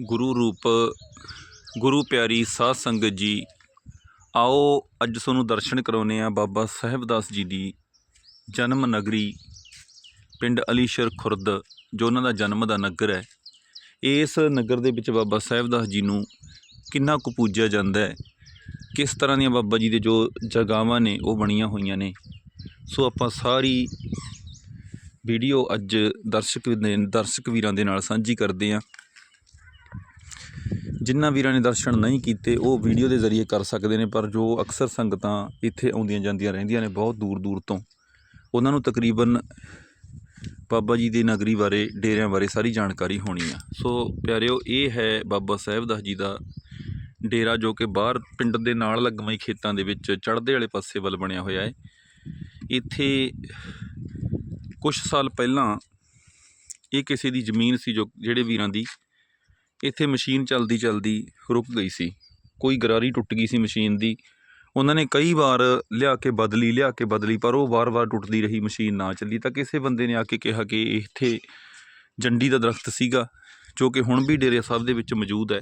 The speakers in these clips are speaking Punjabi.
ਗੁਰੂ ਰੂਪ, ਗੁਰੂ ਪਿਆਰੀ ਸਾਧ ਸੰਗਤ ਜੀ, ਆਓ ਅੱਜ ਤੁਹਾਨੂੰ ਦਰਸ਼ਨ ਕਰਾਉਨੇ ਆ ਬਾਬਾ ਸਾਹਿਬਦਾਸ ਜੀ ਦੀ ਜਨਮ ਨਗਰੀ, ਪਿੰਡ ਅਲੀਸ਼ਰ ਖੁਰਦ, ਜੋ ਉਹਨਾਂ ਦਾ ਜਨਮ ਦਾ ਨਗਰ ਹੈ। ਇਸ ਨਗਰ ਦੇ ਵਿੱਚ ਬਾਬਾ ਸਾਹਿਬਦਾਸ ਜੀ ਨੂੰ ਕਿੰਨਾ ਕੁ ਪੂਜਿਆ ਜਾਂਦਾ ਹੈ, ਕਿਸ ਤਰ੍ਹਾਂ ਦੀਆਂ ਬਾਬਾ ਜੀ ਦੇ ਜੋ ਜਗਾਵਾਂ ਨੇ, ਉਹ ਬਣੀਆਂ ਹੋਈਆਂ ਨੇ। ਸੋ ਆਪਾਂ ਸਾਰੀ ਵੀਡੀਓ ਅੱਜ ਦਰਸ਼ਕ ਦੇ, ਦਰਸ਼ਕ ਵੀਰਾਂ ਦੇ ਨਾਲ ਸਾਂਝੀ ਕਰਦੇ ਹਾਂ। ਜਿਨ੍ਹਾਂ ਵੀਰਾਂ ਨੇ ਦਰਸ਼ਨ ਨਹੀਂ ਕੀਤੇ, ਉਹ ਵੀਡੀਓ ਦੇ ਜ਼ਰੀਏ ਕਰ ਸਕਦੇ ਨੇ, ਪਰ ਜੋ ਅਕਸਰ ਸੰਗਤਾਂ ਇੱਥੇ ਆਉਂਦੀਆਂ ਜਾਂਦੀਆਂ ਰਹਿੰਦੀਆਂ ਨੇ ਬਹੁਤ ਦੂਰ ਦੂਰ ਤੋਂ, ਉਹਨਾਂ ਨੂੰ ਤਕਰੀਬਨ ਬਾਬਾ ਜੀ ਦੀ ਨਗਰੀ ਬਾਰੇ, ਡੇਰਿਆਂ ਬਾਰੇ ਸਾਰੀ ਜਾਣਕਾਰੀ ਹੋਣੀ ਆ। ਸੋ ਪਿਆਰਿਓ, ਇਹ ਹੈ ਬਾਬਾ ਸਾਹਿਬਦਾਸ ਜੀ ਦਾ ਡੇਰਾ ਜੋ ਕਿ ਬਾਹਰ ਪਿੰਡ ਦੇ ਨਾਲ ਲੱਗਵੇਂ ਖੇਤਾਂ ਦੇ ਵਿੱਚ ਚੜ੍ਹਦੇ ਵਾਲੇ ਪਾਸੇ ਵੱਲ ਬਣਿਆ ਹੋਇਆ ਹੈ। ਇੱਥੇ ਕੁਝ ਸਾਲ ਪਹਿਲਾਂ ਇਹ ਕਿਸੇ ਦੀ ਜ਼ਮੀਨ ਸੀ ਜੋ, ਜਿਹੜੇ ਵੀਰਾਂ ਦੀ ਇੱਥੇ ਮਸ਼ੀਨ ਚਲਦੀ ਚਲਦੀ ਰੁਕ ਗਈ ਸੀ। ਕੋਈ ਗਰਾਰੀ ਟੁੱਟ ਗਈ ਸੀ ਮਸ਼ੀਨ ਦੀ। ਉਹਨਾਂ ਨੇ ਕਈ ਵਾਰ ਲਿਆ ਕੇ ਬਦਲੀ, ਲਿਆ ਕੇ ਬਦਲੀ, ਪਰ ਉਹ ਵਾਰ-ਵਾਰ ਟੁੱਟਦੀ ਰਹੀ, ਮਸ਼ੀਨ ਨਾ ਚੱਲੀ। ਤਾਂ ਕਿਸੇ ਬੰਦੇ ਨੇ ਆ ਕੇ ਕਿਹਾ ਕਿ ਇੱਥੇ ਜੰਡੀ ਦਾ ਦਰਖਤ ਸੀਗਾ, ਜੋ ਕਿ ਹੁਣ ਵੀ ਡੇਰੇ ਸਾਹਿਬ ਦੇ ਵਿੱਚ ਮੌਜੂਦ ਹੈ।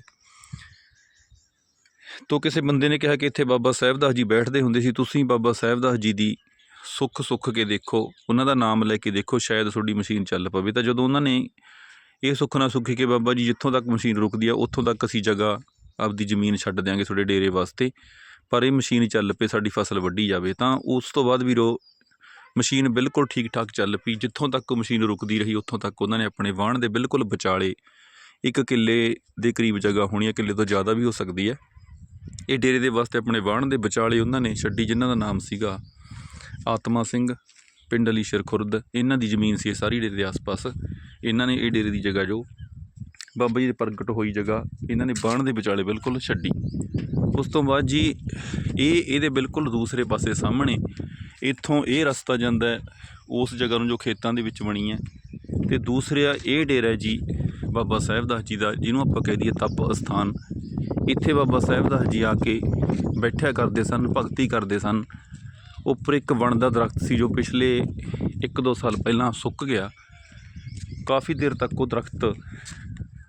ਤੋ ਕਿਸੇ ਬੰਦੇ ਨੇ ਕਿਹਾ ਕਿ ਇੱਥੇ ਬਾਬਾ ਸਾਹਿਬਦਾਸ ਜੀ ਬੈਠਦੇ ਹੁੰਦੇ ਸੀ, ਤੁਸੀਂ ਬਾਬਾ ਸਾਹਿਬਦਾਸ ਜੀ ਦੀ ਸੁੱਖ ਸੁੱਖ ਕੇ ਦੇਖੋ, ਉਹਨਾਂ ਦਾ ਨਾਮ ਲੈ ਕੇ ਦੇਖੋ, ਸ਼ਾਇਦ ਤੁਹਾਡੀ ਮਸ਼ੀਨ ਚੱਲ ਪਵੇ। ਤਾਂ ਜਦੋਂ ਉਹਨਾਂ ਨੇ ਇਹ ਸੁੱਖ ਨਾ ਸੁੱਖੀ ਕਿ ਬਾਬਾ ਜੀ ਜਿੱਥੋਂ ਤੱਕ ਮਸ਼ੀਨ ਰੁਕਦੀ ਆ, ਉੱਥੋਂ ਤੱਕ ਅਸੀਂ ਜਗ੍ਹਾ ਆਪਦੀ ਜ਼ਮੀਨ ਛੱਡ ਦਿਆਂਗੇ ਤੁਹਾਡੇ ਡੇਰੇ ਵਾਸਤੇ। ਪਰ ਇਹ ਮਸ਼ੀਨ ਚੱਲ ਪਏ, ਸਾਡੀ ਫਸਲ ਵੱਢੀ ਜਾਵੇ, ਤਾਂ ਉਸ ਤੋਂ ਬਾਅਦ ਵੀਰੋ, ਮਸ਼ੀਨ ਬਿਲਕੁਲ ਠੀਕ ਠਾਕ ਚੱਲ ਪਈ, ਜਿੱਥੋਂ ਤੱਕ ਮਸ਼ੀਨ ਰੁਕਦੀ ਰਹੀ, ਉੱਥੋਂ ਤੱਕ ਉਹਨਾਂ ਨੇ ਆਪਣੇ ਵਾਹਣ ਦੇ ਬਿਲਕੁਲ ਵਿਚਾਲੇ ਇੱਕ ਕਿੱਲੇ ਦੇ ਕਰੀਬ ਜਗ੍ਹਾ ਹੋਣੀ ਹੈ ਕਿੱਲੇ ਤੋਂ ਜ਼ਿਆਦਾ ਵੀ ਹੋ ਸਕਦੀ ਹੈ ਇਹ ਡੇਰੇ ਦੇ ਵਾਸਤੇ ਆਪਣੇ ਵਾਹਣ ਦੇ ਵਿਚਾਲੇ ਉਹਨਾਂ ਨੇ ਛੱਡੀ, ਜਿਨ੍ਹਾਂ ਦਾ ਨਾਮ ਸੀਗਾ ਆਤਮਾ ਸਿੰਘ। ਪਿੰਡ ਅਲੀਸ਼ਰ ਖੁਰਦ ਇਹਨਾਂ ਦੀ ਜ਼ਮੀਨ ਸੀ ਇਹ ਸਾਰੀ ਡੇਰੇ ਦੇ ਆਸ-ਪਾਸ। ਇਹਨਾਂ ਨੇ ਇਹ ਡੇਰੇ ਦੀ ਜਗ੍ਹਾ ਜੋ ਬਾਬਾ ਜੀ ਦੇ ਪ੍ਰਗਟ ਹੋਈ ਜਗ੍ਹਾ, ਇਹਨਾਂ ਨੇ ਬਾਣ ਦੇ ਵਿਚਾਲੇ ਬਿਲਕੁਲ ਛੱਡੀ। ਉਸ ਤੋਂ ਬਾਅਦ ਜੀ, ਇਹ ਇਹਦੇ ਬਿਲਕੁਲ ਦੂਸਰੇ ਪਾਸੇ ਸਾਹਮਣੇ, ਇੱਥੋਂ ਇਹ ਰਸਤਾ ਜਾਂਦਾ ਹੈ, ਉਸ ਜਗ੍ਹਾ ਨੂੰ ਜੋ ਖੇਤਾਂ ਦੇ ਵਿੱਚ ਬਣੀ ਹੈ। ਤੇ ਦੂਸਰਾ ਇਹ ਡੇਰਾ ਜੀ, ਬਾਬਾ ਸਾਹਿਬਦਾਸ ਜੀ ਦਾ, ਜਿਹਨੂੰ ਆਪਾਂ ਕਹਿ ਦਈਏ ਤਪ ਅਸਥਾਨ। ਇੱਥੇ ਬਾਬਾ ਸਾਹਿਬਦਾਸ ਜੀ ਆ ਕੇ ਬੈਠਿਆ ਕਰਦੇ ਸਨ, ਭਗਤੀ ਕਰਦੇ ਸਨ ਉੱਪਰ ਇੱਕ ਵਣ ਦਾ ਦਰਖਤ ਸੀ ਜੋ ਪਿਛਲੇ 1-2 ਸਾਲ ਪਹਿਲਾਂ ਸੁੱਕ ਗਿਆ। ਕਾਫੀ ਦੇਰ ਤੱਕ ਉਹ ਦਰਖਤ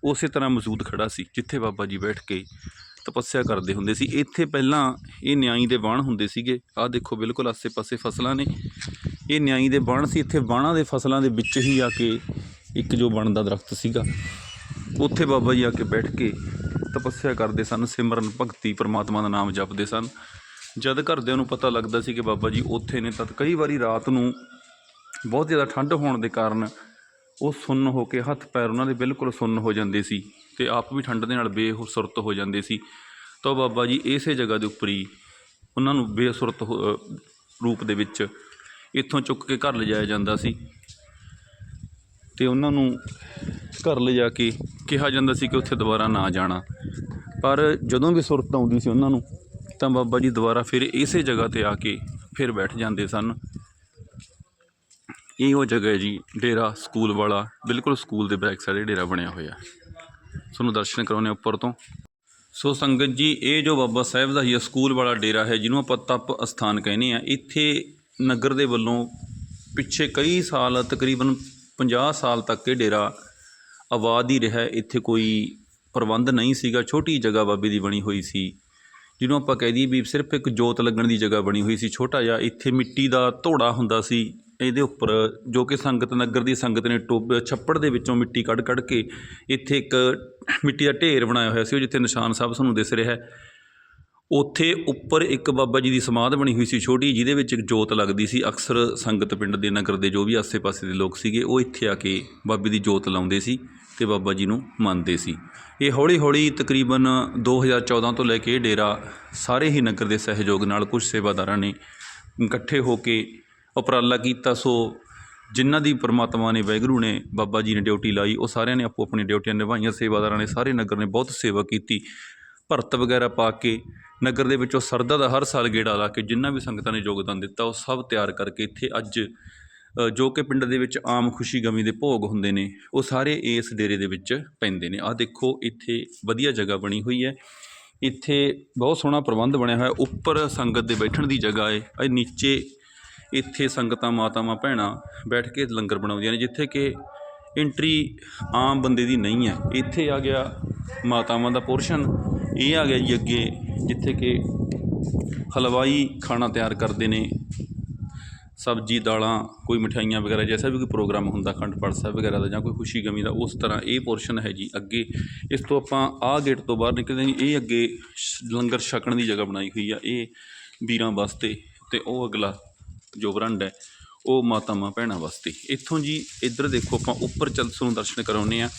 ਉਸੇ ਤਰ੍ਹਾਂ ਮੌਜੂਦ ਖੜਾ ਸੀ, ਜਿੱਥੇ ਬਾਬਾ ਜੀ ਬੈਠ ਕੇ ਤਪੱਸਿਆ ਕਰਦੇ ਹੁੰਦੇ ਸੀ। ਇੱਥੇ ਪਹਿਲਾਂ ਇਹ ਨਿਆਈ ਦੇ ਬਾਣ ਹੁੰਦੇ ਸੀਗੇ। ਆਹ ਦੇਖੋ, ਬਿਲਕੁਲ ਆਸੇ-ਪਾਸੇ ਫਸਲਾਂ ਨੇ। ਇਹ ਨਿਆਈ ਦੇ ਬਾਣ ਸੀ। ਇੱਥੇ ਬਾਣਾਂ ਦੇ ਫਸਲਾਂ ਦੇ ਵਿੱਚ ਹੀ ਆ ਕੇ ਇੱਕ ਜੋ ਬਣ ਦਾ ਦਰਖਤ ਸੀਗਾ, ਉੱਥੇ ਬਾਬਾ ਜੀ ਆ ਕੇ ਬੈਠ ਕੇ ਤਪੱਸਿਆ ਕਰਦੇ ਸਨ। ਸਿਮਰਨ ਭਗਤੀ ਪਰਮਾਤਮਾ ਦਾ ਨਾਮ ਜਪਦੇ ਸਨ। ਜਦ ਘਰਦਿਆਂ ਨੂੰ ਪਤਾ ਲੱਗਦਾ ਸੀ ਕਿ ਬਾਬਾ ਜੀ ਉੱਥੇ ਨੇ ਤਦ ਕਈ ਵਾਰੀ ਰਾਤ ਨੂੰ ਬਹੁਤ ਜ਼ਿਆਦਾ ਠੰਡ ਹੋਣ ਦੇ ਕਾਰਨ ਉਹ ਸੁੰਨ ਹੋ ਕੇ ਹੱਥ ਪੈਰ ਉਹਨਾਂ ਦੇ ਬਿਲਕੁਲ ਸੁੰਨ ਹੋ ਜਾਂਦੇ ਸੀ ਤੇ ਆਪ ਵੀ ਠੰਡ ਦੇ ਨਾਲ ਬੇਸੁਰਤ ਹੋ ਜਾਂਦੇ ਸੀ। ਤਾਂ ਉਹ ਬਾਬਾ ਜੀ ਇਸੇ ਜਗ੍ਹਾ ਦੇ ਉੱਪਰ ਹੀ ਉਹਨਾਂ ਨੂੰ ਬੇਸੁਰਤ ਹੋ- ਰੂਪ ਦੇ ਵਿੱਚ ਇੱਥੋਂ ਚੁੱਕ ਕੇ ਘਰ ਲਿਜਾਇਆ ਜਾਂਦਾ ਸੀ। ਤੇ ਉਹਨਾਂ ਨੂੰ ਘਰ ਲਿਜਾ ਕੇ ਕਿਹਾ ਜਾਂਦਾ ਸੀ ਕਿ ਉੱਥੇ ਦੁਬਾਰਾ ਨਾ ਜਾਣਾ। ਪਰ ਜਦੋਂ ਵੀ ਸੁਰਤ ਆਉਂਦੀ ਸੀ ਉਹਨਾਂ ਨੂੰ ਤਾਂ ਬਾਬਾ ਜੀ ਦੁਬਾਰਾ ਫਿਰ ਇਸੇ ਜਗ੍ਹਾ ਤੇ ਆ ਕੇ ਫਿਰ ਬੈਠ ਜਾਂਦੇ ਸਨ। ਇਹ ਉਹ ਜਗ੍ਹਾ ਹੈ ਜੀ, ਡੇਰਾ ਸਕੂਲ ਵਾਲਾ, ਬਿਲਕੁਲ ਸਕੂਲ ਦੇ ਬੈਕ ਸਾਈਡ ਡੇਰਾ ਬਣਿਆ ਹੋਇਆ। ਤੁਹਾਨੂੰ ਦਰਸ਼ਨ ਕਰਾਉਣੇ ਉੱਪਰ ਤੋਂ। ਸੋ ਸੰਗਤ ਜੀ, ਇਹ ਜੋ ਬਾਬਾ ਸਾਹਿਬ ਦਾ ਹੀ ਸਕੂਲ ਵਾਲਾ ਡੇਰਾ ਹੈ, ਜਿਹਨੂੰ ਆਪਾਂ ਤਪ ਅਸਥਾਨ ਕਹਿੰਦੇ ਆ ਇੱਥੇ ਨਗਰ ਦੇ ਵੱਲੋਂ ਪਿੱਛੇ ਕਈ ਸਾਲ, ਤਕਰੀਬਨ 50 ਸਾਲ ਤੱਕ ਇਹ ਡੇਰਾ ਆਬਾਦ ਹੀ ਰਿਹਾ। ਇੱਥੇ ਕੋਈ ਪ੍ਰਬੰਧ ਨਹੀਂ ਸੀਗਾ। ਛੋਟੀ ਜਗ੍ਹਾ ਬਾਬੇ ਦੀ ਬਣੀ ਹੋਈ ਸੀ। ਜਿਹਨੂੰ ਆਪਾਂ ਕਹਿ ਦਈਏ ਵੀ ਸਿਰਫ ਇੱਕ ਜੋਤ ਲੱਗਣ ਦੀ ਜਗ੍ਹਾ ਬਣੀ ਹੋਈ ਸੀ, ਛੋਟਾ ਜਿਹਾ ਇੱਥੇ ਮਿੱਟੀ ਦਾ ਧੋੜਾ ਹੁੰਦਾ ਸੀ, ਇਹਦੇ ਉੱਪਰ ਜੋ ਕਿ ਸੰਗਤ, ਨਗਰ ਦੀ ਸੰਗਤ ਨੇ ਟੋਬ ਛੱਪੜ ਦੇ ਵਿੱਚੋਂ ਮਿੱਟੀ ਕੱਢ ਕੱਢ ਕੇ ਇੱਥੇ ਇੱਕ ਮਿੱਟੀ ਦਾ ਢੇਰ ਬਣਾਇਆ ਹੋਇਆ ਸੀ, ਉਹ ਜਿੱਥੇ ਨਿਸ਼ਾਨ ਸਾਹਿਬ ਸਾਨੂੰ ਦਿਸ ਰਿਹਾ ਹੈ। ਉੱਥੇ ਉੱਪਰ ਇੱਕ ਬਾਬਾ ਜੀ ਦੀ ਸਮਾਧ ਬਣੀ ਹੋਈ ਸੀ ਛੋਟੀ ਜਿਹਦੇ ਵਿੱਚ ਇੱਕ ਜੋਤ ਲੱਗਦੀ ਸੀ। ਅਕਸਰ ਸੰਗਤ ਪਿੰਡ ਦੇ, ਨਗਰ ਦੇ ਜੋ ਵੀ ਆਸੇ-ਪਾਸੇ ਦੇ ਲੋਕ ਸੀਗੇ, ਉਹ ਇੱਥੇ ਆ ਕੇ ਬਾਬੇ ਦੀ ਜੋਤ ਲਾਉਂਦੇ ਸੀ। ਤੇ ਬਾਬਾ ਜੀ ਨੂੰ ਮੰਨਦੇ ਸੀ। ਇਹ ਹੌਲੀ-ਹੌਲੀ ਤਕਰੀਬਨ 2014 ਤੋਂ ਲੈ ਕੇ ਇਹ ਡੇਰਾ ਸਾਰੇ ਹੀ ਨਗਰ ਦੇ ਸਹਿਯੋਗ ਨਾਲ ਕੁਝ ਸੇਵਾਦਾਰਾਂ ਨੇ ਇਕੱਠੇ ਹੋ ਕੇ ਉਪਰਾਲਾ ਕੀਤਾ। ਸੋ ਜਿਨ੍ਹਾਂ ਦੀ ਪਰਮਾਤਮਾ ਨੇ ਵੈਗਰੂ ਨੇ, ਬਾਬਾ ਜੀ ਨੇ ਡਿਊਟੀ ਲਾਈ, ਉਹ ਸਾਰਿਆਂ ਨੇ ਆਪੋ ਆਪਣੀ ਡਿਊਟੀਆਂ ਨਿਭਾਈਆਂ। ਸੇਵਾਦਾਰਾਂ ਨੇ ਸਾਰੇ ਨਗਰ ਨੇ ਬਹੁਤ ਸੇਵਾ ਕੀਤੀ। ਭਰਤ ਵਗੈਰਾ ਪਾ ਕੇ ਨਗਰ ਦੇ ਵਿੱਚੋਂ ਸਰਦਾ ਦਾ ਹਰ ਸਾਲ ਗੇੜਾ ਲਾ ਕੇ ਜਿੰਨਾ ਵੀ ਸੰਗਤਾਂ ਨੇ ਯੋਗਦਾਨ ਦਿੱਤਾ, ਉਹ ਸਭ ਤਿਆਰ ਕਰਕੇ ਇੱਥੇ ਅੱਜ ਜੋ ਕਿ ਪਿੰਡ ਦੇ ਵਿੱਚ ਆਮ ਖੁਸ਼ੀ ਗਮੀ ਦੇ ਭੋਗ ਹੁੰਦੇ ਨੇ, ਉਹ ਸਾਰੇ ਇਸ ਡੇਰੇ ਦੇ ਵਿੱਚ ਪੈਂਦੇ ਨੇ। ਆਹ ਦੇਖੋ, ਇੱਥੇ ਵਧੀਆ ਜਗ੍ਹਾ ਬਣੀ ਹੋਈ ਹੈ। ਇੱਥੇ ਬਹੁਤ ਸੋਹਣਾ ਪ੍ਰਬੰਧ ਬਣਿਆ ਹੋਇਆ। ਉੱਪਰ ਸੰਗਤ ਦੇ ਬੈਠਣ ਦੀ ਜਗ੍ਹਾ ਹੈ। ਇਹ ਨੀਚੇ ਇੱਥੇ ਸੰਗਤਾਂ, ਮਾਤਾਵਾਂ, ਭੈਣਾਂ ਬੈਠ ਕੇ ਲੰਗਰ ਬਣਾਉਂਦੀਆਂ ਨੇ, ਜਿੱਥੇ ਕਿ ਐਂਟਰੀ ਆਮ ਬੰਦੇ ਦੀ ਨਹੀਂ ਹੈ। ਇੱਥੇ ਆ ਗਿਆ ਮਾਤਾਵਾਂ ਦਾ ਪੋਰਸ਼ਨ। ਇਹ ਆ ਗਿਆ ਜੀ ਅੱਗੇ, ਜਿੱਥੇ ਕਿ ਹਲਵਾਈ ਖਾਣਾ ਤਿਆਰ ਕਰਦੇ ਨੇ। ਸਬਜ਼ੀ ਦਾਲਾਂ ਕੋਈ ਮਠਿਆਈਆਂ ਵਗੈਰਾ ਜੈਸਾ ਵੀ ਕੋਈ ਪ੍ਰੋਗਰਾਮ ਹੁੰਦਾ ਅਖੰਡ ਪਾਠ ਸਾਹਿਬ ਵਗੈਰਾ ਦਾ ਜਾਂ ਕੋਈ ਖੁਸ਼ੀ ਗਮੀ ਦਾ ਉਸ ਤਰ੍ਹਾਂ ਇਹ ਪੋਰਸ਼ਨ ਹੈ ਜੀ ਅੱਗੇ। ਇਸ ਤੋਂ ਆਪਾਂ ਆਹ ਗੇਟ ਤੋਂ ਬਾਹਰ ਨਿਕਲਦੇ ਹਾਂ ਜੀ, ਇਹ ਅੱਗੇ ਸ਼- ਲੰਗਰ ਛਕਣ ਦੀ ਜਗ੍ਹਾ ਬਣਾਈ ਹੋਈ ਆ। ਇਹ ਵੀਰਾਂ ਵਾਸਤੇ ਤੇ ਉਹ ਅਗਲਾ ਜੋ ਬਰੰਡ ਹੈ ਉਹ ਮਾਤਾਵਾਂ ਭੈਣਾਂ ਵਾਸਤੇ। ਇੱਥੋਂ ਜੀ ਇੱਧਰ ਦੇਖੋ ਆਪਾਂ ਉੱਪਰ ਚੱਲ ਤੁਹਾਨੂੰ ਦਰਸ਼ਨ ਕਰਾਉਂਦੇ ਆ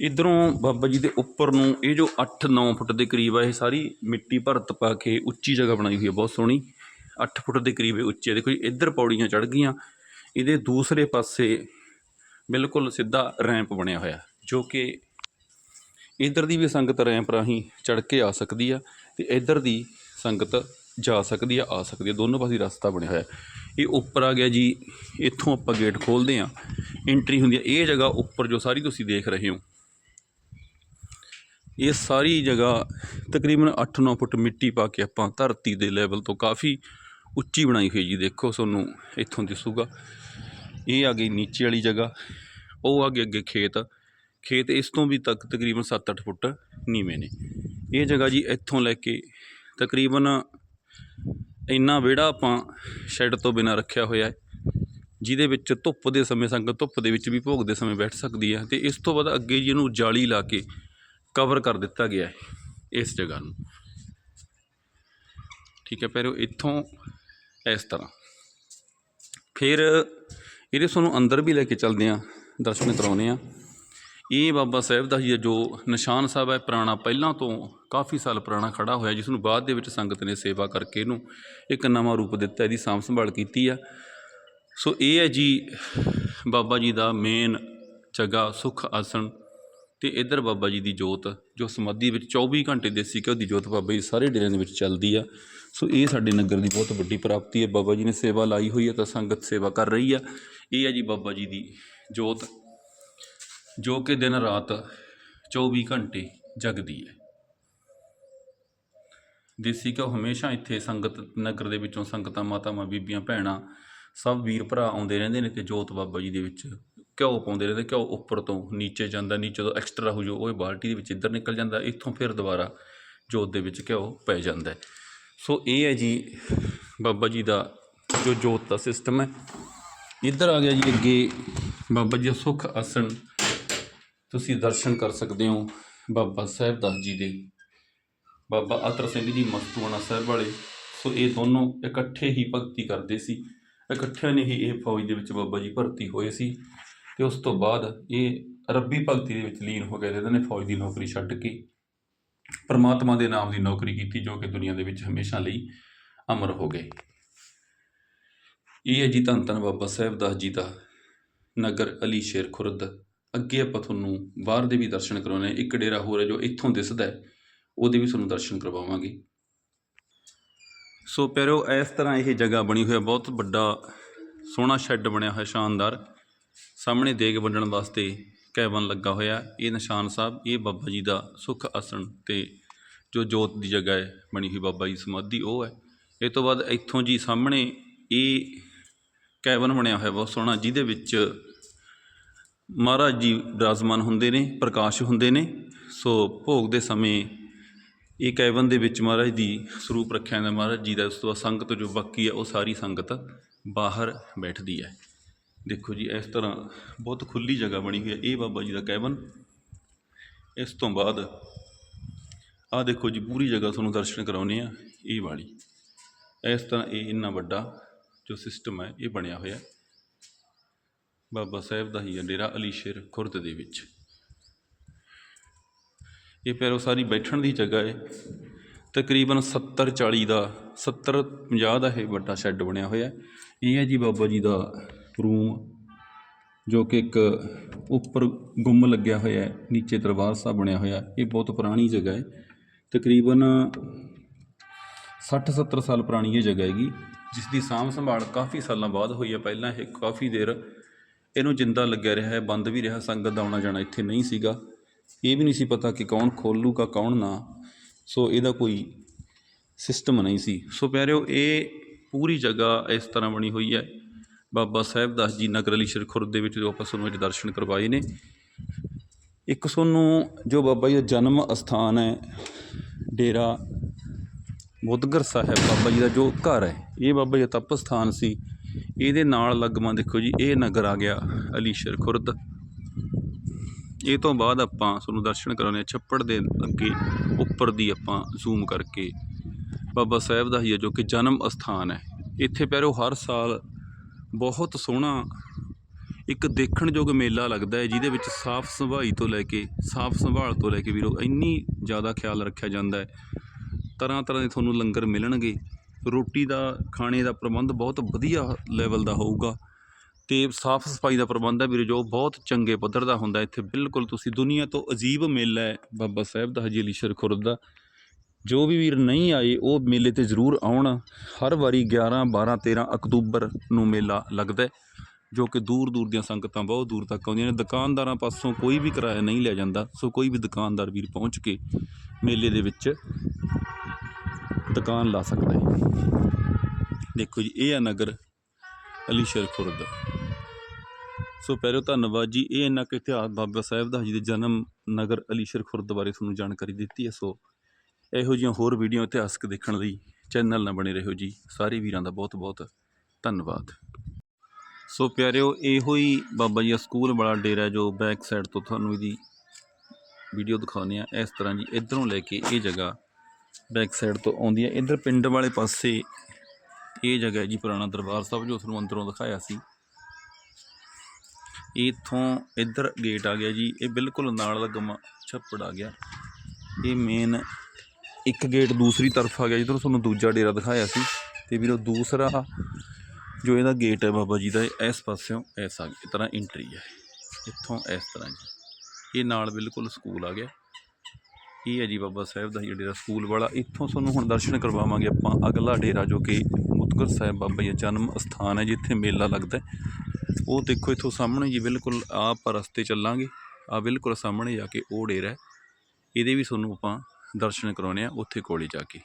ਇਧਰੋਂ ਬਾਬਾ ਜੀ ਦੇ ਉੱਪਰ ਨੂੰ ਇਹ ਜੋ 8-9 ਫੁੱਟ ਦੇ ਕਰੀਬ ਆ ਇਹ ਸਾਰੀ ਮਿੱਟੀ ਭਰਤ ਪਾ ਕੇ ਉੱਚੀ ਜਗ੍ਹਾ ਬਣਾਈ ਹੋਈ ਹੈ ਬਹੁਤ ਸੋਹਣੀ। 8 ਫੁੱਟ ਦੇ ਕਰੀਬ ਉੱਚੇ ਦੇਖੋ ਜੀ, ਇੱਧਰ ਪੌੜੀਆਂ ਚੜ ਗਈਆਂ, ਇਹਦੇ ਦੂਸਰੇ ਪਾਸੇ ਬਿਲਕੁਲ ਸਿੱਧਾ ਰੈਂਪ ਬਣਿਆ ਹੋਇਆ, ਜੋ ਕਿ ਇੱਧਰ ਦੀ ਵੀ ਸੰਗਤ ਰੈਂਪ ਰਾਹੀਂ ਚੜ ਕੇ ਆ ਸਕਦੀ ਆ ਤੇ ਇੱਧਰ ਦੀ ਸੰਗਤ ਜਾ ਸਕਦੀ ਆ ਆ ਸਕਦੀ ਆ। ਦੋਨੋਂ ਪਾਸੇ ਰਸਤਾ ਬਣਿਆ ਹੋਇਆ। ਇਹ ਉੱਪਰ ਆ ਗਿਆ ਜੀ, ਇੱਥੋਂ ਆਪਾਂ ਗੇਟ ਖੋਲਦੇ ਆ ਐਂਟਰੀ ਹੁੰਦੀ ਆ। ਇਹ ਜਗ੍ਹਾ ਉੱਪਰ ਜੋ ਸਾਰੀ ਤੁਸੀਂ ਦੇਖ ਰਹੇ ਹੋ, ਇਹ ਸਾਰੀ ਜਗ੍ਹਾ ਤਕਰੀਬਨ 8-9 ਫੁੱਟ ਮਿੱਟੀ ਪਾ ਕੇ ਆਪਾਂ ਧਰਤੀ ਦੇ ਲੈਵਲ ਤੋਂ ਕਾਫੀ ਉੱਚੀ ਬਣਾਈ ਹੋਈ ਜੀ, ਦੇਖੋ ਤੁਹਾਨੂੰ ਇੱਥੋਂ ਦਿਸੂਗਾ। ਇਹ ਆ ਗਈ ਨੀਚੇ ਵਾਲੀ ਜਗ੍ਹਾ, ਉਹ ਆ ਗਏ ਅੱਗੇ ਖੇਤ। ਖੇਤ ਇਸ ਤੋਂ ਵੀ ਤੱਕ ਤਕਰੀਬਨ 7-8 ਫੁੱਟ ਨੀਵੇਂ ਨੇ। ਇਹ ਜਗ੍ਹਾ ਜੀ ਇੱਥੋਂ ਲੈ ਕੇ ਤਕਰੀਬਨ ਇੰਨਾ ਵਿਹੜਾ ਆਪਾਂ ਸ਼ੈੱਡ ਤੋਂ ਬਿਨਾਂ ਰੱਖਿਆ ਹੋਇਆ ਹੈ, ਜਿਹਦੇ ਵਿੱਚ ਧੁੱਪ ਦੇ ਸਮੇਂ, ਸੰਗਤ ਧੁੱਪ ਦੇ ਵਿੱਚ ਵੀ ਭੋਗ ਦੇ ਸਮੇਂ ਬੈਠ ਸਕਦੀ ਹੈ ਤੇ ਇਸ ਤੋਂ ਬਾਅਦ ਅੱਗੇ ਜੀ ਇਹਨੂੰ ਜਾਲੀ ਲਾ ਕੇ ਕਵਰ ਕਰ ਦਿੱਤਾ ਗਿਆ ਹੈ ਇਸ ਜਗ੍ਹਾ ਨੂੰ। ਠੀਕ ਹੈ pero ਇੱਥੋਂ ਇਸ ਤਰ੍ਹਾਂ। ਫਿਰ ਇਹਦੇ ਤੁਹਾਨੂੰ ਅੰਦਰ ਵੀ ਲੈ ਕੇ ਚੱਲਦੇ ਆ ਦਰਸ਼ਨ ਕਰਾਉਨੇ ਆ ਇਹ ਬਾਬਾ ਸਾਹਿਬ ਦਾ ਹੀ ਹੈ ਜੋ ਨਿਸ਼ਾਨ ਸਾਹਿਬ ਹੈ, ਪੁਰਾਣਾ ਪਹਿਲਾਂ ਤੋਂ ਕਾਫੀ ਸਾਲ ਪੁਰਾਣਾ ਖੜਾ ਹੋਇਆ, ਜਿਸ ਨੂੰ ਬਾਅਦ ਦੇ ਵਿੱਚ ਸੰਗਤ ਨੇ ਸੇਵਾ ਕਰਕੇ ਇਹਨੂੰ ਇੱਕ ਨਵਾਂ ਰੂਪ ਦਿੱਤਾ, ਇਹਦੀ ਸਾਂਭ ਸੰਭਾਲ ਕੀਤੀ ਆ। ਸੋ ਇਹ ਹੈ ਜੀ ਬਾਬਾ ਜੀ ਦਾ ਮੇਨ ਜਗ੍ਹਾ, ਸੁਖ ਆਸਣ। ਅਤੇ ਇੱਧਰ ਬਾਬਾ ਜੀ ਦੀ ਜੋਤ, ਜੋ ਸਮਾਧੀ ਵਿੱਚ 24 ਘੰਟੇ ਦੇਸੀ ਘਿਓ ਦੀ ਜੋਤ ਬਾਬਾ ਜੀ ਸਾਰੇ ਡੇਰਿਆਂ ਦੇ ਵਿੱਚ ਚੱਲਦੀ ਆ। ਸੋ ਇਹ ਸਾਡੇ ਨਗਰ ਦੀ ਬਹੁਤ ਵੱਡੀ ਪ੍ਰਾਪਤੀ ਹੈ। ਬਾਬਾ ਜੀ ਨੇ ਸੇਵਾ ਲਾਈ ਹੋਈ ਹੈ ਤਾਂ ਸੰਗਤ ਸੇਵਾ ਕਰ ਰਹੀ ਆ। ਇਹ ਹੈ ਜੀ ਬਾਬਾ ਜੀ ਦੀ ਜੋਤ, ਜੋ ਕਿ ਦਿਨ ਰਾਤ 24 ਘੰਟੇ ਜਗਦੀ ਹੈ। ਦੇਸੀ ਘਿਓ ਹਮੇਸ਼ਾ ਇੱਥੇ ਸੰਗਤ, ਨਗਰ ਦੇ ਵਿੱਚੋਂ ਸੰਗਤਾਂ, ਮਾਤਾਵਾਂ, ਬੀਬੀਆਂ, ਭੈਣਾਂ, ਸਭ ਵੀਰ ਭਰਾ ਆਉਂਦੇ ਰਹਿੰਦੇ ਨੇ ਤੇ ਜੋਤ ਬਾਬਾ ਜੀ ਦੇ ਵਿੱਚ ਘਿਓ ਪਾਉਂਦੇ ਰਹਿੰਦੇ, ਘਿਓ ਉੱਪਰ ਤੋਂ ਨੀਚੇ ਜਾਂਦਾ, ਨੀਚੇ ਤੋਂ ਐਕਸਟਰਾ ਹੋ ਜੋ ਉਹ ਬਾਲਟੀ ਦੇ ਵਿੱਚ ਇੱਧਰ ਨਿਕਲ ਜਾਂਦਾ, ਇੱਥੋਂ ਫਿਰ ਦੁਬਾਰਾ ਜੋਤ ਦੇ ਵਿੱਚ ਘਿਓ ਪੈ ਜਾਂਦਾ ਸੋ ਇਹ ਹੈ ਜੀ ਬਾਬਾ ਜੀ ਦਾ ਜੋ ਜੋਤ ਦਾ ਸਿਸਟਮ ਹੈ। ਇੱਧਰ ਆ ਗਿਆ ਜੀ ਅੱਗੇ ਬਾਬਾ ਜੀ ਦਾ ਸੁਖ ਆਸਣ। ਤੁਸੀਂ ਦਰਸ਼ਨ ਕਰ ਸਕਦੇ ਹੋ ਬਾਬਾ ਸਾਹਿਬ ਦਾਸ ਜੀ ਦੇ, ਬਾਬਾ ਅਤਰ ਸਿੰਘ ਜੀ ਮਸਤੂਆਣਾ ਸਾਹਿਬ ਵਾਲੇ। ਸੋ ਇਹ ਦੋਨੋਂ ਇਕੱਠੇ ਹੀ ਭਗਤੀ ਕਰਦੇ ਸੀ। ਇਕੱਠਿਆਂ ਨੇ ਹੀ ਇਹ ਫੌਜ ਦੇ ਵਿੱਚ ਬਾਬਾ ਜੀ ਭਰਤੀ ਹੋਏ ਸੀ। ਤੇ ਉਸ ਤੋਂ ਬਾਅਦ ਇਹ ਰੱਬੀ ਭਗਤੀ ਦੇ ਵਿੱਚ ਲੀਨ ਹੋ ਗਏ ਤੇ ਇਹਨਾਂ ਨੇ ਫੌਜ ਦੀ ਨੌਕਰੀ ਛੱਡ ਕੇ ਪਰਮਾਤਮਾ ਦੇ ਨਾਮ ਦੀ ਨੌਕਰੀ ਕੀਤੀ, ਜੋ ਕਿ ਦੁਨੀਆ ਦੇ ਵਿੱਚ ਹਮੇਸ਼ਾ ਲਈ ਅਮਰ ਹੋ ਗਏ। ਇਹ ਹੈ ਜੀ ਧੰਨ ਧੰਨ ਬਾਬਾ ਸਾਹਿਬ ਦਾਸ ਜੀ ਦਾ ਨਗਰ ਅਲੀ ਸ਼ੇਰ ਖੁਰਦ। ਅੱਗੇ ਆਪਾਂ ਤੁਹਾਨੂੰ ਬਾਹਰ ਦੇ ਵੀ ਦਰਸ਼ਨ ਕਰਾਉਣੇ ਆ। ਇੱਕ ਡੇਰਾ ਹੋਰ ਹੈ ਜੋ ਇੱਥੋਂ ਦਿਸਦਾ ਹੈ, ਉਹਦੇ ਵੀ ਤੁਹਾਨੂੰ ਦਰਸ਼ਨ ਕਰਵਾਵਾਂਗੇ। ਸੋ ਪਿਆਰਿਓ ਇਸ ਤਰ੍ਹਾਂ ਇਹ ਜਗ੍ਹਾ ਬਣੀ ਹੋਈ ਹੈ। ਬਹੁਤ ਵੱਡਾ ਸੋਹਣਾ ਸ਼ੈੱਡ ਬਣਿਆ ਹੋਇਆ, ਸ਼ਾਨਦਾਰ। ਸਾਹਮਣੇ ਦੇਗ ਵੰਡਣ ਵਾਸਤੇ ਕੈਬਨ ਲੱਗਾ ਹੋਇਆ, ਇਹ ਨਿਸ਼ਾਨ ਸਾਹਿਬ, ਇਹ ਬਾਬਾ ਜੀ ਦਾ ਸੁਖ ਆਸਣ ਤੇ ਜੋ ਜੋਤ ਦੀ ਜਗ੍ਹਾ ਹੈ, ਬਣੀ ਹੋਈ ਬਾਬਾ ਜੀ ਸਮਾਧੀ, ਉਹ ਹੈ। ਇਹ ਤੋਂ ਬਾਅਦ ਇੱਥੋਂ ਜੀ ਸਾਹਮਣੇ ਇਹ ਕੈਬਨ ਬਣਿਆ ਹੋਇਆ, ਬਹੁਤ ਸੋਹਣਾ, ਜਿਹਦੇ ਵਿੱਚ ਮਹਾਰਾਜ ਜੀ ਵਿਰਾਜਮਾਨ ਹੁੰਦੇ ਨੇ, ਪ੍ਰਕਾਸ਼ ਹੁੰਦੇ ਨੇ। ਸੋ ਭੋਗ ਦੇ ਸਮੇਂ ਇਹ ਕੈਬਨ ਦੇ ਵਿੱਚ ਮਹਾਰਾਜ ਦੀ ਸਰੂਪ ਰੱਖਿਆ ਜਾਂਦਾ, ਮਹਾਰਾਜ ਜੀ ਦਾ ਉਸ ਤੋਂ ਬਾਅਦ ਸੰਗਤ ਜੋ ਬਾਕੀ ਹੈ, ਉਹ ਸਾਰੀ ਸੰਗਤ ਬਾਹਰ ਬੈਠਦੀ ਹੈ। ਦੇਖੋ ਜੀ, ਇਸ ਤਰ੍ਹਾਂ ਬਹੁਤ ਖੁੱਲੀ ਜਗ੍ਹਾ ਬਣੀ ਹੋਈ ਹੈ। ਇਹ ਬਾਬਾ ਜੀ ਦਾ ਕੈਬਨ। ਇਸ ਤੋਂ ਬਾਅਦ ਆਹ ਦੇਖੋ ਜੀ, ਪੂਰੀ ਜਗ੍ਹਾ ਤੁਹਾਨੂੰ ਦਰਸ਼ਨ ਕਰਾਉਨੇ ਆ ਇਹ ਵਾਲੀ। ਇਸ ਤਰ੍ਹਾਂ ਇਹ ਇੰਨਾ ਵੱਡਾ ਜੋ ਸਿਸਟਮ ਹੈ, ਇਹ ਬਣਿਆ ਹੋਇਆ ਬਾਬਾ ਸਾਹਿਬ ਦਾ ਹੀ ਹੈ ਡੇਰਾ ਅਲੀਸ਼ੇਰ ਖੁਰਦ ਦੇ ਵਿੱਚ। ਇਹ ਪੈਰੋ ਸਾਰੀ ਬੈਠਣ ਦੀ ਜਗ੍ਹਾ ਹੈ। ਤਕਰੀਬਨ 70 40 ਦਾ 70 50 ਦਾ ਇਹ ਵੱਡਾ ਸ਼ੈੱਡ ਬਣਿਆ ਹੋਇਆ ਇਹ ਹੈ ਜੀ ਬਾਬਾ ਜੀ ਦਾ ਰੂਮ ਜੋ ਕਿ ਇੱਕ ਉੱਪਰ ਗੁੰਮ ਲੱਗਿਆ ਹੋਇਆ ਹੈ, ਨੀਚੇ ਦਰਬਾਰ ਸਾਹਿਬ ਬਣਿਆ ਹੋਇਆ ਇਹ ਬਹੁਤ ਪੁਰਾਣੀ ਜਗ੍ਹਾ ਹੈ। ਤਕਰੀਬਨ 60 70 ਸਾਲ ਪੁਰਾਣੀ ਇਹ ਜਗ੍ਹਾ ਹੈਗੀ ਜਿਸ ਦੀ ਸਾਂਭ ਸੰਭਾਲ ਕਾਫੀ ਸਾਲਾਂ ਬਾਅਦ ਹੋਈ ਹੈ। ਪਹਿਲਾਂ ਇਹ ਕਾਫੀ ਦੇਰ ਇਹਨੂੰ ਜਿੰਦਾ ਲੱਗਿਆ ਰਿਹਾ ਹੈ, ਬੰਦ ਵੀ ਰਿਹਾ, ਸੰਗਤ ਦਾ ਆਉਣਾ ਜਾਣਾ ਇੱਥੇ ਨਹੀਂ ਸੀਗਾ। ਇਹ ਵੀ ਨਹੀਂ ਸੀ ਪਤਾ ਕਿ ਕੌਣ ਖੋਲੂਗਾ, ਕੌਣ ਨਾ। ਸੋ ਇਹਦਾ ਕੋਈ ਸਿਸਟਮ ਨਹੀਂ ਸੀ। ਸੋ ਪਿਆਰਿਓ, ਇਹ ਪੂਰੀ ਜਗ੍ਹਾ ਇਸ ਤਰ੍ਹਾਂ ਬਣੀ ਹੋਈ ਹੈ। ਬਾਬਾ ਸਾਹਿਬ ਦਾਸ ਜੀ ਨਗਰ ਅਲੀ ਸ਼ਰ ਖੁਰਦ ਦੇ ਵਿੱਚ ਜੋ ਆਪਾਂ ਤੁਹਾਨੂੰ ਅੱਜ ਦਰਸ਼ਨ ਕਰਵਾਏ ਨੇ ' ਇੱਕ ਤੁਹਾਨੂੰ ਜੋ ਬਾਬਾ ਜੀ ਦਾ ਜਨਮ ਅਸਥਾਨ ਹੈ, ਡੇਰਾ ਬੁੱਧਗੜ ਸਾਹਿਬ ਬਾਬਾ ਜੀ ਦਾ ਜੋ ਘਰ ਹੈ, ਇਹ ਬਾਬਾ ਜੀ ਦਾ ਤਪ ਸਥਾਨ ਸੀ। ਇਹਦੇ ਨਾਲ ਲੱਗਮਾ ਦੇਖੋ ਜੀ, ਇਹ ਨਗਰ ਆ ਗਿਆ ਅਲੀਸ਼ਰ ਖੁਰਦ। ਇਹ ਤੋਂ ਬਾਅਦ ਆਪਾਂ ਤੁਹਾਨੂੰ ਦਰਸ਼ਨ ਕਰਾਉਂਦੇ ਹਾਂ ਛੱਪੜ ਦੇ ਅੱਗੇ, ਉੱਪਰ ਦੀ ਆਪਾਂ ਜ਼ੂਮ ਕਰਕੇ। ਬਾਬਾ ਸਾਹਿਬ ਦਾ ਹੀ ਜੋ ਕਿ ਜਨਮ ਅਸਥਾਨ ਹੈ। ਇੱਥੇ ਪਿਆਰੋ, ਹਰ ਸਾਲ ਬਹੁਤ ਸੋਹਣਾ ਇੱਕ ਦੇਖਣਯੋਗ ਮੇਲਾ ਲੱਗਦਾ ਹੈ, ਜਿਹਦੇ ਵਿੱਚ ਸਾਫ਼ ਸੰਭਾਈ ਤੋਂ ਲੈ ਕੇ, ਸਾਫ਼ ਸੰਭਾਲ ਤੋਂ ਲੈ ਕੇ ਵੀਰੋ, ਇੰਨੀ ਜ਼ਿਆਦਾ ਖਿਆਲ ਰੱਖਿਆ ਜਾਂਦਾ ਹੈ। ਤਰ੍ਹਾਂ ਤਰ੍ਹਾਂ ਦੇ ਤੁਹਾਨੂੰ ਲੰਗਰ ਮਿਲਣਗੇ। ਰੋਟੀ ਦਾ, ਖਾਣੇ ਦਾ ਪ੍ਰਬੰਧ ਬਹੁਤ ਵਧੀਆ ਲੈਵਲ ਦਾ ਹੋਊਗਾ ਤੇ ਸਾਫ਼ ਸਫ਼ਾਈ ਦਾ ਪ੍ਰਬੰਧ ਹੈ ਵੀਰੇ, ਜੋ ਬਹੁਤ ਚੰਗੇ ਪੱਧਰ ਦਾ ਹੁੰਦਾ ਇੱਥੇ ਬਿਲਕੁਲ ਤੁਸੀਂ ਦੁਨੀਆ ਤੋਂ ਅਜੀਬ ਮੇਲਾ ਹੈ, ਬਾਬਾ ਸਾਹਿਬ ਦਾ ਹਜੀਲੀ ਸ਼ਰ ਖੁਰਦ ਦਾ। ਜੋ ਵੀ ਵੀਰ ਨਹੀਂ ਆਏ, ਉਹ ਮੇਲੇ ਤੇ ਜ਼ਰੂਰ ਆਉਣ। ਹਰ ਵਾਰੀ 11 12 13 ਅਕਤੂਬਰ ਨੂੰ ਮੇਲਾ ਲੱਗਦਾ ਜੋ ਕਿ ਦੂਰ ਦੂਰ ਦੀਆਂ ਸੰਗਤਾਂ ਬਹੁਤ ਦੂਰ ਤੱਕ ਆਉਂਦੀਆਂ ਨੇ। ਦੁਕਾਨਦਾਰਾਂ ਪਾਸੋਂ ਕੋਈ ਵੀ ਕਿਰਾਇਆ ਨਹੀਂ ਲਿਆ ਜਾਂਦਾ, ਸੋ ਕੋਈ ਵੀ ਦੁਕਾਨਦਾਰ ਵੀਰ ਪਹੁੰਚ ਕੇ ਮੇਲੇ ਦੇ ਵਿੱਚ ਦੁਕਾਨ ਲਾ ਸਕਦਾ ਹੈ। ਦੇਖੋ ਜੀ, ਇਹ ਆ ਨਗਰ ਅਲੀਸ਼ਰ ਖੁਰਦ। ਸੋ ਪਹਿਲੋ ਧੰਨਵਾਦ ਜੀ। ਇਹ ਇੰਨਾ ਕੁ ਇਤਿਹਾਸ ਬਾਬਾ ਸਾਹਿਬ ਦਾ ਜੀ ਦੇ ਜਨਮ ਨਗਰ ਅਲੀਸ਼ਰ ਖੁਰਦ ਬਾਰੇ ਤੁਹਾਨੂੰ ਜਾਣਕਾਰੀ ਦਿੱਤੀ ਹੈ, ਸੋ ਇਹੋ ਜਿਹੀਆਂ ਹੋਰ ਵੀਡੀਓ ਇਤਿਹਾਸਕ ਦੇਖਣ ਲਈ ਚੈਨਲ ਨਾਲ ਬਣੇ ਰਹੋ ਜੀ। ਸਾਰੇ ਵੀਰਾਂ ਦਾ ਬਹੁਤ ਬਹੁਤ ਧੰਨਵਾਦ। ਸੋ ਪਿਆਰਿਓ, ਇਹੋ ਹੀ ਬਾਬਾ ਜੀ ਦਾ ਸਕੂਲ ਵਾਲਾ ਡੇਰਾ ਜੋ ਬੈਕ ਸਾਈਡ ਤੋਂ ਤੁਹਾਨੂੰ ਇਹਦੀ ਵੀਡੀਓ ਦਿਖਾਉਂਦੇ ਆ ਇਸ ਤਰ੍ਹਾਂ ਜੀ ਇਧਰੋਂ ਲੈ ਕੇ ਇਹ ਜਗ੍ਹਾ ਬੈਕ ਸਾਈਡ ਤੋਂ ਆਉਂਦੀ ਹੈ। ਇਧਰ ਪਿੰਡ ਵਾਲੇ ਪਾਸੇ ਇਹ ਜਗ੍ਹਾ ਜੀ, ਪੁਰਾਣਾ ਦਰਬਾਰ ਸਾਹਿਬ ਜੋ ਤੁਹਾਨੂੰ ਅੰਦਰੋਂ ਦਿਖਾਇਆ ਸੀ। ਇੱਥੋਂ ਇੱਧਰ ਗੇਟ ਆ ਗਿਆ ਜੀ। ਇਹ ਬਿਲਕੁਲ ਨਾਲ ਲੱਗਮ ਛੱਪੜ ਆ ਗਿਆ। ਇਹ ਮੇਨ ਇੱਕ ਗੇਟ ਦੂਸਰੀ ਤਰਫ ਆ ਗਿਆ, ਜਿੱਧਰੋਂ ਤੁਹਾਨੂੰ ਦੂਜਾ ਡੇਰਾ ਦਿਖਾਇਆ ਸੀ। ਤੇ ਵੀਰੋ, ਦੂਸਰਾ ਜੋ ਇਹਦਾ ਗੇਟ ਹੈ ਬਾਬਾ ਜੀ ਦਾ ਇਸ ਪਾਸਿਓਂ ਇਸ ਆ ਇਸ ਤਰ੍ਹਾਂ ਐਂਟਰੀ ਹੈ। ਇੱਥੋਂ ਇਸ ਤਰ੍ਹਾਂ ਜੀ। ਇਹ ਨਾਲ ਬਿਲਕੁਲ ਸਕੂਲ ਆ ਗਿਆ। ਇਹ ਹੈ ਜੀ ਬਾਬਾ ਸਾਹਿਬ ਦਾ ਜਿਹੜਾ ਡੇਰਾ ਸਕੂਲ ਵਾਲਾ। ਇੱਥੋਂ ਤੁਹਾਨੂੰ ਹੁਣ ਦਰਸ਼ਨ ਕਰਵਾਵਾਂਗੇ ਆਪਾਂ ਅਗਲਾ ਡੇਰਾ, ਜੋ ਕਿ ਮੁਤਗਰ ਸਾਹਿਬ ਬਾਬਾ ਜੀ ਦਾ ਜਨਮ ਅਸਥਾਨ ਹੈ, ਜਿੱਥੇ ਮੇਲਾ ਲੱਗਦਾ ਉਹ ਦੇਖੋ ਇੱਥੋਂ ਸਾਹਮਣੇ ਜੀ, ਬਿਲਕੁਲ ਆਪ ਰਸਤੇ ਚੱਲਾਂਗੇ। ਆ ਬਿਲਕੁਲ ਸਾਹਮਣੇ ਜਾ ਕੇ ਉਹ ਡੇਰਾ ਇਹਦੇ ਵੀ ਤੁਹਾਨੂੰ ਆਪਾਂ ਦਰਸ਼ਨ ਕਰਾਉਣੇ ਆ, ਉੱਥੇ ਕੋਲੇ ਜਾ ਕੇ।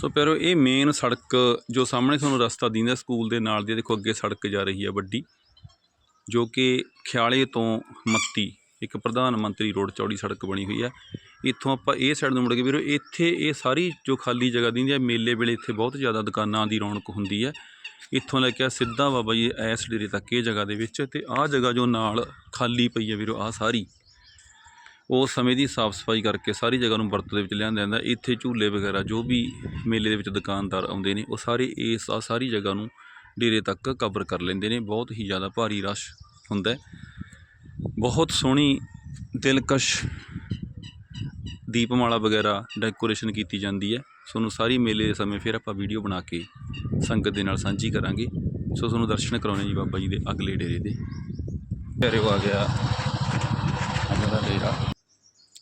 ਸੋ ਪਿਆਰੋ, ਇਹ ਮੇਨ ਸੜਕ ਜੋ ਸਾਹਮਣੇ ਤੁਹਾਨੂੰ ਰਸਤਾ ਦਿੰਦਾ ਸਕੂਲ ਦੇ ਨਾਲ ਦੀ ਦੇਖੋ ਅੱਗੇ ਸੜਕ ਜਾ ਰਹੀ ਹੈ ਵੱਡੀ, ਜੋ ਕਿ ਖਿਆਲੇ ਤੋਂ ਮੱਤੀ, ਇੱਕ ਪ੍ਰਧਾਨ ਮੰਤਰੀ ਰੋਡ ਚੌੜੀ ਸੜਕ ਬਣੀ ਹੋਈ ਹੈ ਇੱਥੋਂ ਆਪਾਂ ਇਹ ਸਾਈਡ ਨੂੰ ਮੁੜ ਕੇ ਵੀਰੋ, ਇੱਥੇ ਇਹ ਸਾਰੀ ਜੋ ਖਾਲੀ ਜਗ੍ਹਾ ਦਿੰਦੀ ਹੈ ਮੇਲੇ ਵੇਲੇ ਇੱਥੇ ਬਹੁਤ ਜ਼ਿਆਦਾ ਦੁਕਾਨਾਂ ਦੀ ਰੌਣਕ ਹੁੰਦੀ ਹੈ ਇੱਥੋਂ ਲੈ ਕੇ ਆ ਸਿੱਧਾ ਬਾਬਾ ਜੀ ਐਸ ਡੇਰੇ ਤੱਕ ਇਹ ਜਗ੍ਹਾ ਦੇ ਵਿੱਚ ਤੇ ਆਹ ਜਗ੍ਹਾ ਜੋ ਨਾਲ ਖਾਲੀ ਪਈ ਹੈ ਵੀਰੋ, ਆਹ ਸਾਰੀ। ਉਸ ਸਮੇਂ ਦੀ ਸਾਫ਼ ਸਫ਼ਾਈ ਕਰਕੇ ਸਾਰੀ ਜਗ੍ਹਾ ਨੂੰ ਵਰਤੋਂ ਦੇ ਵਿੱਚ ਲਿਆਂਦਾ ਜਾਂਦਾ। ਇੱਥੇ ਝੂਲੇ ਵਗੈਰਾ ਜੋ ਵੀ ਮੇਲੇ ਦੇ ਵਿੱਚ ਦੁਕਾਨਦਾਰ ਆਉਂਦੇ ਨੇ, ਉਹ ਸਾਰੇ ਇਸ ਆ ਸਾਰੀ ਜਗ੍ਹਾ ਨੂੰ ਡੇਰੇ ਤੱਕ ਕਵਰ ਕਰ ਲੈਂਦੇ ਨੇ। ਬਹੁਤ ਹੀ ਜ਼ਿਆਦਾ ਭਾਰੀ ਰਸ਼ ਹੁੰਦਾ। ਬਹੁਤ ਸੋਹਣੀ ਦਿਲਕਸ਼ ਦੀਪਮਾਲਾ ਵਗੈਰਾ ਡੈਕੋਰੇਸ਼ਨ ਕੀਤੀ ਜਾਂਦੀ ਹੈ। ਤੁਹਾਨੂੰ ਸਾਰੀ ਮੇਲੇ ਦੇ ਸਮੇਂ ਫਿਰ ਆਪਾਂ ਵੀਡੀਓ ਬਣਾ ਕੇ ਸੰਗਤ ਦੇ ਨਾਲ ਸਾਂਝੀ ਕਰਾਂਗੇ। ਸੋ ਤੁਹਾਨੂੰ ਦਰਸ਼ਨ ਕਰਾਉਣੇ ਜੀ ਬਾਬਾ ਜੀ ਦੇ ਅਗਲੇ ਡੇਰੇ ਦੇ। ਪਿਆਰਿਓ ਆ ਗਿਆ ਅਗਲਾ ਡੇਰਾ।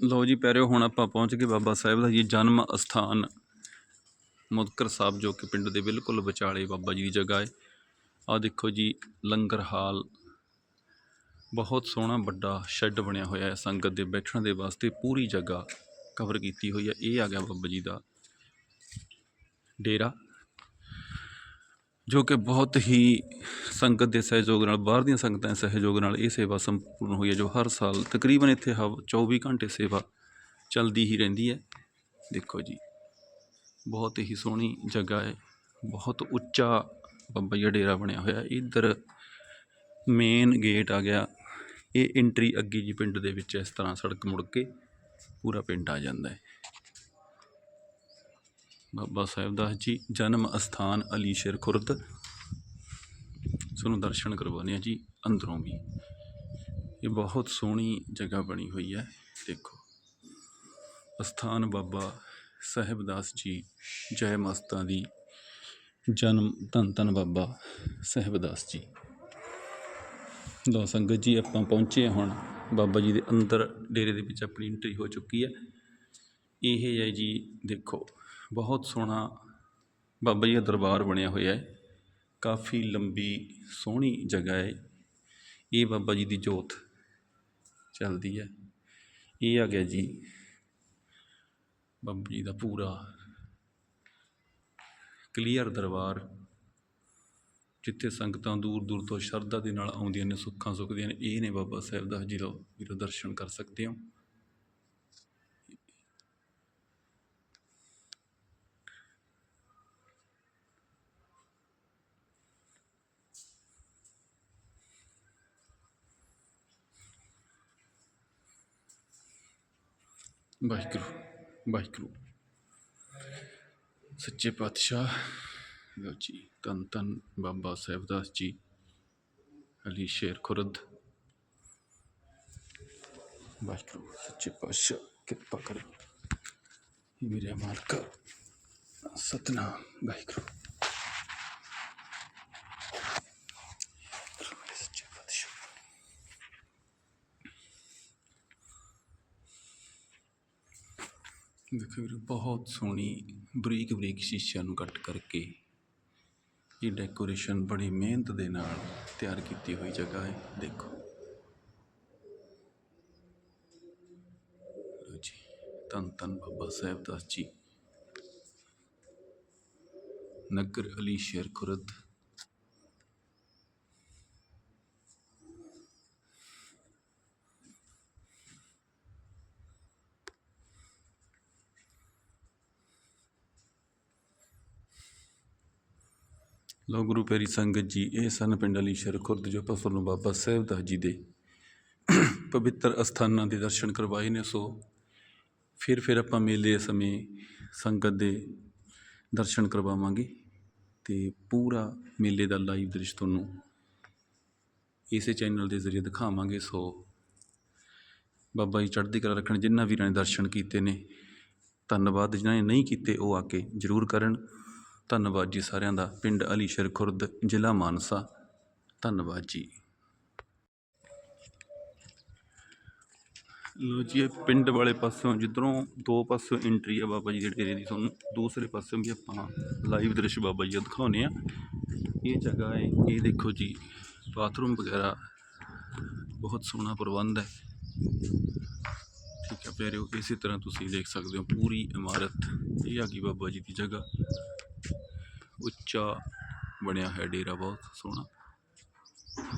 ਲਓ ਜੀ ਪਿਆਰਿਓ, ਹੁਣ ਆਪਾਂ ਪਹੁੰਚ ਗਏ ਬਾਬਾ ਸਾਹਿਬ ਦਾ ਜੀ ਜਨਮ ਅਸਥਾਨ। ਮੁਦਕਰ ਸਾਹਿਬ ਜੋ ਕਿ ਪਿੰਡ ਦੇ ਬਿਲਕੁਲ ਵਿਚਾਲੇ ਬਾਬਾ ਜੀ ਦੀ ਜਗ੍ਹਾ ਹੈ। ਆਹ ਦੇਖੋ ਜੀ, ਲੰਗਰ ਹਾਲ। ਬਹੁਤ ਸੋਹਣਾ ਵੱਡਾ ਸ਼ੈੱਡ ਬਣਿਆ ਹੋਇਆ ਹੈ ਸੰਗਤ ਦੇ ਬੈਠਣ ਦੇ ਵਾਸਤੇ, ਪੂਰੀ ਜਗ੍ਹਾ। ਕਵਰ ਕੀਤੀ ਹੋਈ ਹੈ ਇਹ ਆ ਗਿਆ ਬਾਬਾ ਜੀ ਦਾ ਡੇਰਾ, ਜੋ ਕਿ ਬਹੁਤ ਹੀ ਸੰਗਤ ਦੇ ਸਹਿਯੋਗ ਨਾਲ, ਬਾਹਰ ਦੀਆਂ ਸੰਗਤਾਂ ਦੇ ਸਹਿਯੋਗ ਨਾਲ ਇਹ ਸੇਵਾ ਸੰਪੂਰਨ ਹੋਈ ਹੈ, ਜੋ ਹਰ ਸਾਲ ਤਕਰੀਬਨ ਇੱਥੇ ਹਵ 24 ਘੰਟੇ ਸੇਵਾ ਚੱਲਦੀ ਹੀ ਰਹਿੰਦੀ ਹੈ। ਦੇਖੋ ਜੀ, ਬਹੁਤ ਹੀ ਸੋਹਣੀ ਜਗ੍ਹਾ ਹੈ, ਬਹੁਤ ਉੱਚਾ ਬਾਬਾ ਜੀ ਦਾ ਡੇਰਾ ਬਣਿਆ ਹੋਇਆ ਇੱਧਰ ਮੇਨ ਗੇਟ ਆ ਗਿਆ, ਇਹ ਐਂਟਰੀ ਅੱਗੇ ਜੀ ਪਿੰਡ ਦੇ ਵਿੱਚ ਇਸ ਤਰ੍ਹਾਂ ਸੜਕ ਮੁੜ ਕੇ। ਪੂਰਾ ਪਿੰਡ ਆ ਜਾਂਦਾ ਹੈ। ਬਾਬਾ ਸਾਹਿਬ ਦਾ ਜੀ, ਜਨਮ ਅਸਥਾਨ ਅਲੀਸ਼ਰ ਖੁਰਦ। ਤੁਹਾਨੂੰ ਦਰਸ਼ਨ ਕਰਵਾਉਂਦੇ ਆ ਜੀ ਅੰਦਰੋਂ ਵੀ। ਇਹ ਬਹੁਤ ਸੋਹਣੀ ਜਗ੍ਹਾ ਬਣੀ ਹੋਈ ਹੈ, ਦੇਖੋ। ਅਸਥਾਨ ਬਾਬਾ ਸਾਹਿਬਦਾਸ ਜੀ, ਜੈ ਮਸਤਾਂ ਦੀ ਜਨਮ ਧੰਨ ਧੰਨ ਬਾਬਾ ਸਾਹਿਬਦਾਸ ਜੀ। ਲੋ ਸੰਗਤ ਜੀ, ਆਪਾਂ ਪਹੁੰਚੇ ਹੁਣ। ਬਾਬਾ ਜੀ ਦੇ ਅੰਦਰ ਡੇਰੇ ਦੇ ਵਿੱਚ ਆਪਣੀ ਐਂਟਰੀ ਹੋ ਚੁੱਕੀ ਹੈ। ਇਹ ਹੈ ਜੀ ਦੇਖੋ, ਬਹੁਤ ਸੋਹਣਾ ਬਾਬਾ ਜੀ ਦਾ ਦਰਬਾਰ ਬਣਿਆ ਹੋਇਆ ਹੈ। ਕਾਫੀ ਲੰਬੀ, ਸੋਹਣੀ ਜਗ੍ਹਾ ਹੈ। ਇਹ ਬਾਬਾ ਜੀ ਦੀ ਜੋਤ ਚੱਲਦੀ ਹੈ। ਇਹ ਆ ਗਿਆ ਜੀ ਬਾਬਾ ਜੀ ਦਾ ਪੂਰਾ ਕਲੀਅਰ ਦਰਬਾਰ। ਜਿੱਥੇ ਸੰਗਤਾਂ ਦੂਰ ਦੂਰ ਤੋਂ ਸ਼ਰਧਾ ਦੇ ਨਾਲ ਆਉਂਦੀਆਂ ਨੇ, ਸੁੱਖਾਂ ਸੁੱਖਦੀਆਂ ਨੇ, ਇਹ ਨੇ ਬਾਬਾ ਸਾਹਿਬ ਦਾ ਜੀ ਦਾ ਵੀਰੋ, ਦਰਸ਼ਨ ਕਰ ਸਕਦੇ ਹੋ। ਵਾਹਿਗੁਰੂ ਵਾਹਿਗੁਰੂ। ਸੱਚੇ ਪਾਤਸ਼ਾਹ ਲਓ ਜੀ, ਧੰਨ ਧੰਨ ਬਾਬਾ ਸਾਹਿਬਦਾਸ ਜੀ, ਅਲੀ ਸ਼ੇਰ ਖੁਰਦ। ਵਾਹਿਗੁਰੂ, ਸੱਚੇ ਪਾਤਸ਼ਾਹ, ਕਿਰਪਾ ਕਰ। ਮੇਰੇ ਮਾਲਕ, ਸਤਨਾਮ, ਵਾਹਿਗੁਰੂ। ਦੇਖੋ ਵੀਰੇ, ਬਹੁਤ ਸੋਹਣੀ ਬਰੀਕ ਬਰੀਕ ਸ਼ੀਸ਼ਿਆਂ ਨੂੰ ਕੱਟ ਕਰਕੇ ਇਹ ਡੈਕੋਰੇਸ਼ਨ ਬੜੀ ਮਿਹਨਤ ਦੇ ਨਾਲ ਤਿਆਰ ਕੀਤੀ ਹੋਈ ਜਗ੍ਹਾ ਹੈ, ਦੇਖੋ। ਲਓ ਜੀ, ਧੰਨ ਧੰਨ ਬਾਬਾ ਸਾਹਿਬ ਦਾਸ ਜੀ। ਨਗਰ ਅਲੀ ਸ਼ੇਰ ਖੁਰਦ ਲੋ ਗੁਰੂ ਪਿਆਰੀ ਸੰਗਤ ਜੀ, ਇਹ ਸਨ ਪਿੰਡ ਅਲੀਸ਼ਰ ਖੁਰਦ ਜੋ ਆਪਾਂ ਤੁਹਾਨੂੰ ਬਾਬਾ ਸਾਹਿਬ ਦਾਸ ਜੀ ਦੇ ਪਵਿੱਤਰ ਅਸਥਾਨਾਂ ਦੇ ਦਰਸ਼ਨ ਕਰਵਾਏ ਨੇ, ਸੋ ਫਿਰ ਫਿਰ ਆਪਾਂ ਮੇਲੇ ਸਮੇਂ ਸੰਗਤ ਦੇ ਦਰਸ਼ਨ ਕਰਵਾਵਾਂਗੇ ਤੇ ਪੂਰਾ ਮੇਲੇ ਦਾ ਲਾਈਵ ਦ੍ਰਿਸ਼ ਤੁਹਾਨੂੰ ਇਸੇ ਚੈਨਲ ਦੇ ਜ਼ਰੀਏ ਦਿਖਾਵਾਂਗੇ, ਸੋ ਬਾਬਾ ਜੀ ਚੜ੍ਹਦੀ ਕਲਾ ਰੱਖਣ ਜਿਨ੍ਹਾਂ ਵੀਰਾਂ ਨੇ ਦਰਸ਼ਨ ਕੀਤੇ ਨੇ, ਧੰਨਵਾਦ, ਜਿਨ੍ਹਾਂ ਨੇ ਨਹੀਂ ਕੀਤੇ ਉਹ ਆ ਕੇ ਜ਼ਰੂਰ ਕਰਨ। ਧੰਨਵਾਦ ਜੀ ਸਾਰਿਆਂ ਦਾ। ਪਿੰਡ ਅਲੀਸ਼ਰ ਖੁਰਦ, ਜ਼ਿਲ੍ਹਾ ਮਾਨਸਾ। ਧੰਨਵਾਦ ਜੀ। ਲੋ ਜੀ, ਇਹ ਪਿੰਡ ਵਾਲੇ ਪਾਸਿਓਂ ਜਿੱਧਰੋਂ ਦੋ ਪਾਸਿਓਂ ਐਂਟਰੀ ਆ ਬਾਬਾ ਜੀ ਦੇ ਡੇਰੇ ਦੀ ਤੁਹਾਨੂੰ, ਦੂਸਰੇ ਪਾਸਿਓਂ ਵੀ ਆਪਾਂ ਲਾਈਵ ਦ੍ਰਿਸ਼ ਬਾਬਾ ਜੀ ਦਾ ਦਿਖਾਉਂਦੇ ਆ। ਇਹ ਜਗ੍ਹਾ ਹੈ, ਇਹ ਦੇਖੋ ਜੀ ਬਾਥਰੂਮ ਵਗੈਰਾ। ਬਹੁਤ ਸੋਹਣਾ ਪ੍ਰਬੰਧ ਹੈ। ਠੀਕ ਹੈ ਪਿਆਰਿਓ, ਇਸੇ ਤਰ੍ਹਾਂ ਤੁਸੀਂ ਦੇਖ ਸਕਦੇ ਹੋ, ਪੂਰੀ ਇਮਾਰਤ। ਇਹ ਆ ਗਈ ਬਾਬਾ ਜੀ ਦੀ ਜਗ੍ਹਾ। ਉੱਚਾ ਬਣਿਆ ਹੈ ਡੇਰਾ ਬਹੁਤ ਸੋਹਣਾ।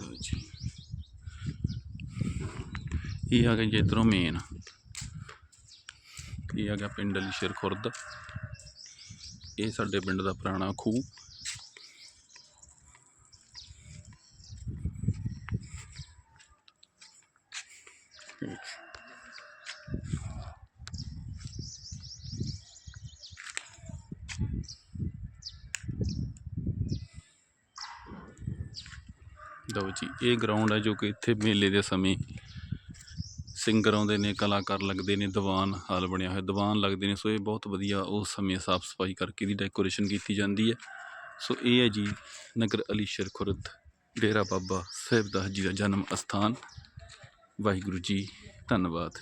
ਲਓ ਜੀ। ਇਹ ਆ ਗਿਆ ਜੀ ਇੱਧਰੋਂ ਮੇਨ ਇਹ ਆ ਗਿਆ ਪਿੰਡ ਅਲੀਸ਼ਰ ਖੁਰਦ। ਇਹ ਸਾਡੇ ਪਿੰਡ ਦਾ ਪੁਰਾਣਾ ਖੂਹ। ਲਓ ਜੀ, ਇਹ ਗਰਾਊਂਡ ਹੈ ਜੋ ਕਿ ਇੱਥੇ ਮੇਲੇ ਦੇ ਸਮੇਂ ਸਿੰਗਰ ਆਉਂਦੇ ਨੇ, ਕਲਾਕਾਰ ਲੱਗਦੇ ਨੇ, ਦੀਵਾਨ ਹਾਲ ਬਣਿਆ ਹੋਇਆ, ਦੀਵਾਨ ਲੱਗਦੇ ਨੇ, ਸੋ ਇਹ ਬਹੁਤ ਵਧੀਆ ਉਸ ਸਮੇਂ ਸਾਫ਼ ਸਫ਼ਾਈ ਕਰਕੇ ਦੀ ਡੈਕੋਰੇਸ਼ਨ ਕੀਤੀ ਜਾਂਦੀ ਹੈ। ਸੋ ਇਹ ਹੈ ਜੀ ਨਗਰ ਅਲੀਸ਼ਰ ਖੁਰਦ, ਡੇਰਾ ਬਾਬਾ ਸਾਹਿਬਦਾਸ ਜੀ ਦਾ ਜਨਮ ਅਸਥਾਨ। ਵਾਹਿਗੁਰੂ ਜੀ, ਧੰਨਵਾਦ।